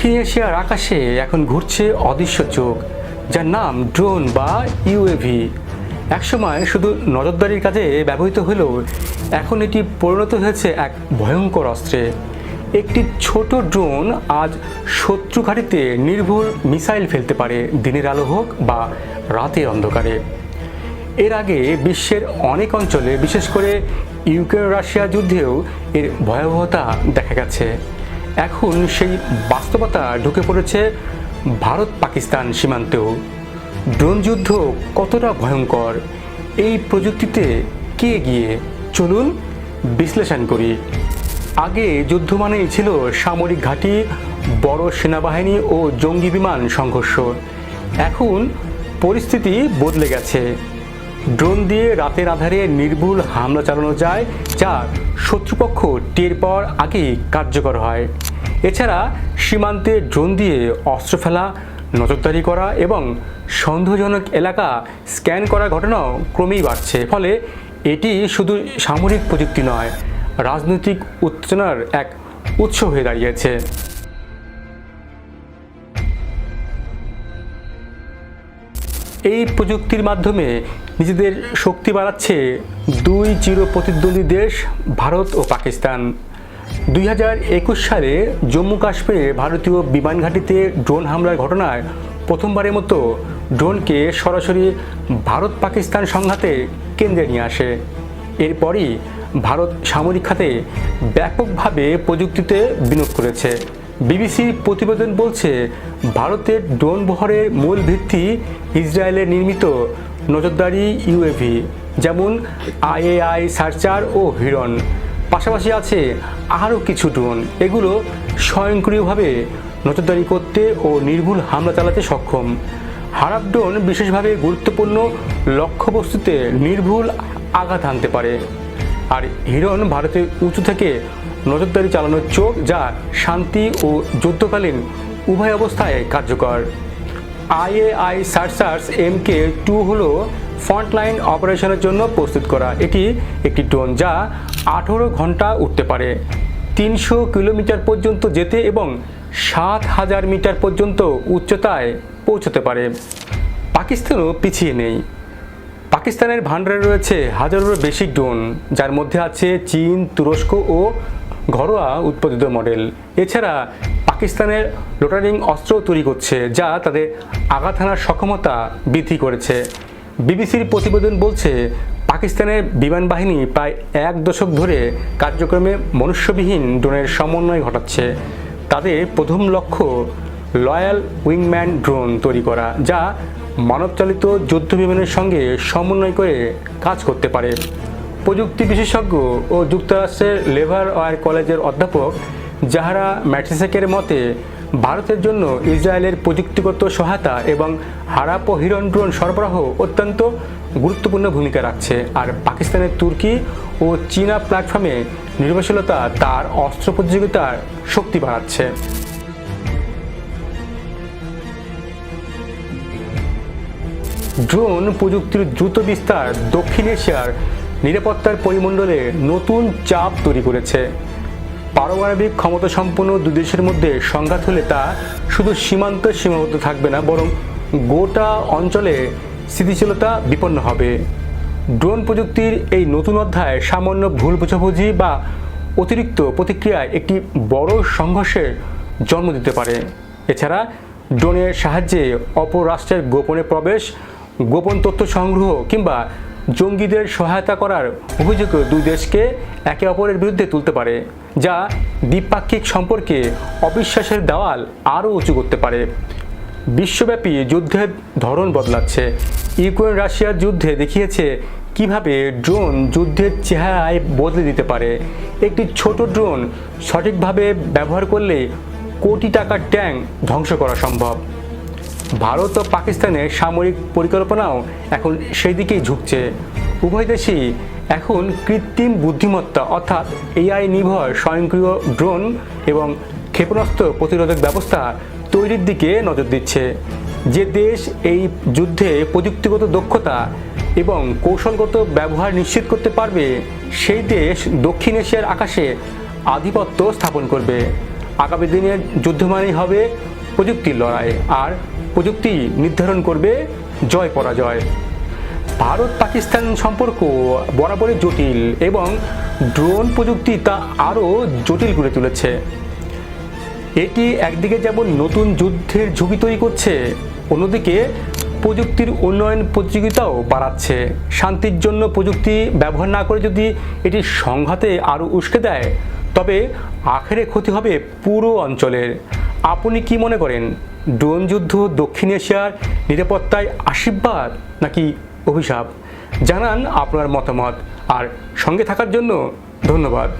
দক্ষিণ এশিয়ার আকাশে এখন ঘুরছে অদৃশ্য চোখ, যার নাম ড্রোন বা ইউএভি। একসময় শুধু নজরদারির কাজে ব্যবহৃত হলেও এখন এটি পরিণত হয়েছে এক ভয়ঙ্কর অস্ত্রে। একটি ছোট ড্রোন আজ শত্রু ঘাঁটিতে নির্ভুল মিসাইল ফেলতে পারে, দিনের আলো হোক বা রাতের অন্ধকারে। এর আগে বিশ্বের অনেক অঞ্চলে, বিশেষ করে ইউক্রেন রাশিয়া যুদ্ধেও এর ভয়াবহতা দেখা গেছে। এখন সেই বাস্তবতা ঢুকে পড়েছে ভারত পাকিস্তান সীমান্তেও। ড্রোন যুদ্ধ কতটা ভয়ঙ্কর, এই প্রযুক্তিতে কে গিয়ে চলুন বিশ্লেষণ করি। আগে যুদ্ধ মানেই ছিল সামরিক ঘাঁটি, বড় সেনাবাহিনী ও জঙ্গি বিমান সংঘর্ষ। এখন পরিস্থিতি বদলে গেছে। ড্রোন দিয়ে রাতের আধারে নির্ভুল হামলা চালানো যায়, যা শত্রুপক্ষ টের পাওয়ার আগেই কার্যকর হয়। এছাড়া সীমান্তে ড্রোন দিয়ে অস্ত্র ফেলা, নজরদারি করা এবং সন্দেহজনক এলাকা স্ক্যান করার ঘটনাও ক্রমেই বাড়ছে। ফলে এটি শুধু সামরিক প্রযুক্তি নয়, রাজনৈতিক উত্তেজনার এক উৎস হয়ে দাঁড়িয়েছে। এই প্রযুক্তির মাধ্যমে নিজেদের শক্তি বাড়াচ্ছে দুই চির প্রতিদ্বন্দ্বী দেশ, ভারত ও পাকিস্তান। দুই হাজার একুশ সালে জম্মু কাশ্মীরে ভারতীয় বিমান ঘাঁটিতে ড্রোন হামলার ঘটনায় প্রথমবারের মতো ড্রোনকে সরাসরি ভারত পাকিস্তান সংঘাতে কেন্দ্রে নিয়ে আসে। এরপরই ভারত সামরিক খাতে ব্যাপকভাবে প্রযুক্তিতে বিনিয়োগ করেছে। বিবিসির প্রতিবেদন বলছে, ভারতের ড্রোন বহরের মূল ভিত্তি ইসরায়েলের নির্মিত নজরদারি ইউএভি, যেমন আইএআই সার্চার ও হিরন পাশাপাশি আছে আরও কিছু ড্রোন। এগুলো স্বয়ংক্রিয়ভাবে নজরদারি করতে ও নির্ভুল হামলা চালাতে সক্ষম। হারাপ ড্রোন বিশেষভাবে গুরুত্বপূর্ণ লক্ষ্যবস্তুতে নির্ভুল আঘাত হানতে পারে। আর হিরন ভারতের উঁচু থেকে নজরদারি চালানোর চোখ যা শান্তি ও যুদ্ধকালীন উভয় অবস্থায় কার্যকর। IAI searchers M K two হল ফ্রন্টলাইন অপারেশনের জন্য প্রস্তুত করা। এটি একটি ড্রোন যা আঠেরো ঘণ্টা উঠতে পারে। তিনশো কিলোমিটার পর্যন্ত যেতে এবং সাত হাজার মিটার পর্যন্ত উচ্চতায় পৌঁছতে পারে। পাকিস্তানও পিছিয়ে নেই। পাকিস্তানের ভান্ডারে রয়েছে হাজারেরও বেশি ড্রোন, যার মধ্যে আছে চীন, তুরস্ক ও ঘরোয়া উৎপাদিত মডেল। এছাড়া পাকিস্তানের লোটারিং অস্ত্র তৈরি করছে, যা তাদের আঘাত হানার সক্ষমতা বৃদ্ধি করেছে। বিবিসির প্রতিবেদন বলছে, পাকিস্তানের বিমান বাহিনী প্রায় এক দশক ধরে কার্যক্রমে মনুষ্যবিহীন ড্রোনের সমন্বয় ঘটাচ্ছে। তাদের প্রথম লক্ষ্য লয়াল উইংম্যান ড্রোন তৈরি করা, যা মানবচালিত যুদ্ধ বিমানের সঙ্গে সমন্বয় করে কাজ করতে পারে। প্রযুক্তি বিশেষজ্ঞ ও যুক্তরাষ্ট্রের লেভার ওয়ার কলেজের অধ্যাপক জাহারা ম্যাট্রিসেকের মতে, ভারতের জন্য ইসরায়েলের প্রযুক্তিগত সহায়তা এবং হারাপ ও হিরন ড্রোন সরবরাহ অত্যন্ত গুরুত্বপূর্ণ ভূমিকা রাখছে। আর পাকিস্তানের তুর্কি ও চীনা প্ল্যাটফর্মে নির্ভরশীলতা তার অস্ত্র প্রতিযোগিতার শক্তি বাড়াচ্ছে। ড্রোন প্রযুক্তির দ্রুত বিস্তার দক্ষিণ এশিয়ার নিরাপত্তার পরিমণ্ডলে নতুন চাপ তৈরি করেছে। পারমাণবিক ক্ষমতা সম্পন্ন দেশের মধ্যে সংঘাত হলে তা শুধু সীমান্ত সীমাবদ্ধ থাকবে না, বরং গোটা অঞ্চলে স্থিতিশীলতা বিপন্ন হবে। ড্রোন প্রযুক্তির এই নতুন অধ্যায় সামান্য ভুল বোঝাবুঝি বা অতিরিক্ত প্রতিক্রিয়ায় একটি বড় সংঘর্ষের জন্ম দিতে পারে। এছাড়া ড্রোনের সাহায্যে অপর রাষ্ট্রের গোপনে প্রবেশ গোপন তথ্য সংগ্রহ কিংবা জঙ্গিদের সহায়তা করার অভিযোগে দুই দেশকে একে অপরের বিরুদ্ধে তুলতে পারে, যা দ্বিপাক্ষিক সম্পর্কে অবিশ্বাসের দেওয়াল আরও উঁচু করতে পারে। বিশ্বব্যাপী যুদ্ধের ধরন বদলাচ্ছে। ইউক্রেন রাশিয়ার যুদ্ধে দেখিয়েছে কীভাবে ড্রোন যুদ্ধের চেহারায় বদলে দিতে পারে। একটি ছোট ড্রোন সঠিকভাবে ব্যবহার করলে কোটি টাকার ট্যাঙ্ক ধ্বংস করা সম্ভব। ভারত ও পাকিস্তানের সামরিক পরিকল্পনাও এখন সেই দিকেই ঝুঁকছে। উভয় দেশই এখন কৃত্রিম বুদ্ধিমত্তা অর্থাৎ এআই নির্ভর স্বয়ংক্রিয় ড্রোন এবং ক্ষেপণাস্ত্র প্রতিরোধক ব্যবস্থা তৈরির দিকে নজর দিচ্ছে। যে দেশ এই যুদ্ধে প্রযুক্তিগত দক্ষতা এবং কৌশলগত ব্যবহার নিশ্চিত করতে পারবে, সেই দেশ দক্ষিণ এশিয়ার আকাশে আধিপত্য স্থাপন করবে। আগামী দিনের যুদ্ধ মানেই হবে প্রযুক্তির লড়াই, আর প্রযুক্তি নির্ধারণ করবে জয় পরাজয়। ভারত পাকিস্তান সম্পর্ক বরাবরই জটিল এবং ড্রোন প্রযুক্তি তা আরও জটিল করে তুলেছে। এটি একদিকে যেমন নতুন যুদ্ধের ঝুঁকি তৈরি করছে, অন্যদিকে প্রযুক্তির উন্নয়ন প্রতিযোগিতাও বাড়াচ্ছে। শান্তির জন্য প্রযুক্তি ব্যবহার না করে যদি এটি সংঘাতে আরও উস্কে দেয়, তবে আখেরে ক্ষতি হবে পুরো অঞ্চলের। আপনি কি মনে করেন ড্রোন যুদ্ধ দক্ষিণ এশিয়ার নিরাপত্তায় আশীর্বাদ নাকি অভিশাপ? জানান আপনার মতামত। আর সঙ্গে থাকার জন্য ধন্যবাদ।